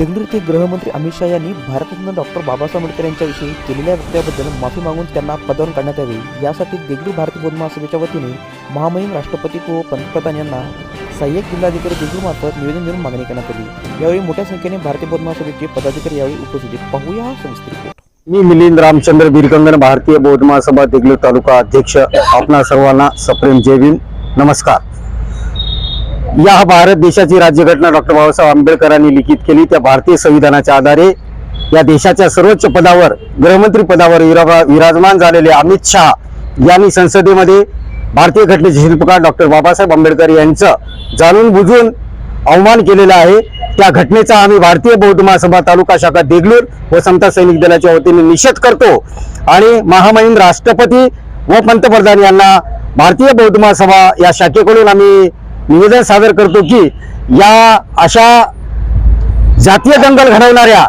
केंद्रीय गृहमंत्री अमित शहा यांनी भारतरत्न डॉक्टर बाबासाहेब आंबेडकर यांच्याविषयी केलेल्या वक्तव्याबद्दल माफी मागून त्यांना पदावरून करण्यात यावे. यासाठी देगलूर भारतीय बौद्ध महासभेच्या वतीने महामहिम राष्ट्रपती व पंतप्रधान यांना सहाय्यक जिल्हाधिकारी देगलूर मार्फत निवेदन देऊन मागणी करण्यात आली. यावेळी मोठ्या संख्येने भारतीय बौद्ध महासभेचे पदाधिकारी यावेळी उपस्थित पाहूया हा रिपोर्ट मी मिलिंद रामचंद्र बिरकंगन भारतीय बौद्ध महासभा देगलूर तालुका अध्यक्ष. आपणा सर्वांना सप्रेम जय भीम. नमस्कार. या भारत देशाची राज्यघटना डॉक्टर बाबासाहेब आंबेडकरांनी लिखित केली. त्या भारतीय संविधानाच्या आधारे या देशाच्या सर्वोच्च पदावर गृहमंत्री पदावर विराजमान झालेले अमित शहा यांनी संसदेमध्ये भारतीय घटनेचे शिल्पकार डॉक्टर बाबासाहेब आंबेडकर यांचं जाणून बुजून अवमान केलेला आहे. त्या घटनेचा आम्ही भारतीय बौद्ध महासभा तालुका शाखा देगलूर व समता सैनिक दलाच्या वतीने निषेध करतो. आणि महामहिम राष्ट्रपती व पंतप्रधान यांना भारतीय बौद्ध महासभा या शाखेकडून आम्ही निवेदन सादर करतो की या अशा जातीय दंगल घडवणाऱ्या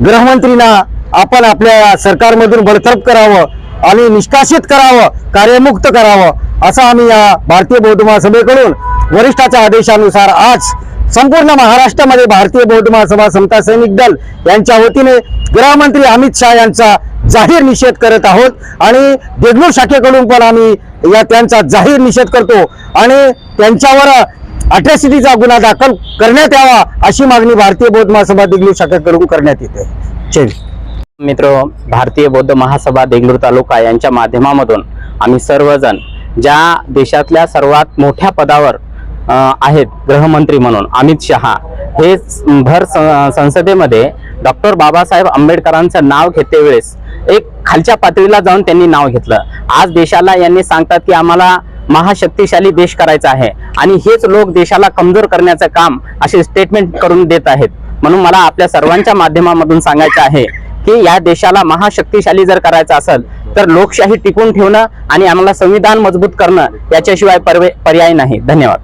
गृहमंत्रीना आपण आपल्या सरकारमधून बडतर्फ करावं आणि निष्कासित करावं कार्यमुक्त करावं असं आम्ही या भारतीय बौद्ध महासभेकडून वरिष्ठाच्या आदेशानुसार आज संपूर्ण महाराष्ट्रामध्ये भारतीय बौद्ध महासभा समता सैनिक दल यांच्या वतीने गृहमंत्री अमित शहा यांचा जाहीर निषेध करत आहोत. आणि देगलूर शाखेकडून पण आम्ही या त्यांचा जाहीर निषेध करतो. आणि त्यांच्यावर अट्रॅसिटीचा गुन्हा दाखल करण्यात यावा अशी मागणी भारतीय बौद्ध महासभा देगलूर शाखेकडून करण्यात येते. चल मित्र भारतीय बौद्ध महासभा देगलूर तालुका यांच्या माध्यमामधून आम्ही सर्वजण ज्या देशातल्या सर्वात मोठ्या पदावर आहेत गृहमंत्री म्हणून अमित शहा. हे भर संसदेमध्ये डॉक्टर बाबासाहेब आंबेडकरांचं नाव घेते वेळेस एक खालच्या पातळीला जाऊन त्यांनी नाव घेतलं. आज देशाला यांनी सांगतात की आम्हाला महाशक्तिशाली देश करायचा आहे आणि हेच लोक देशाला कमजोर करण्याचं काम असे स्टेटमेंट करून देत आहेत. म्हणून मला आपल्या सर्वांच्या माध्यमामधून सांगायचं आहे की या देशाला महाशक्तिशाली जर करायचं असेल तर लोकशाही टिकून ठेवणं आणि आम्हाला संविधान मजबूत करणं याच्याशिवाय पर्वे- पर्याय नाही. धन्यवाद.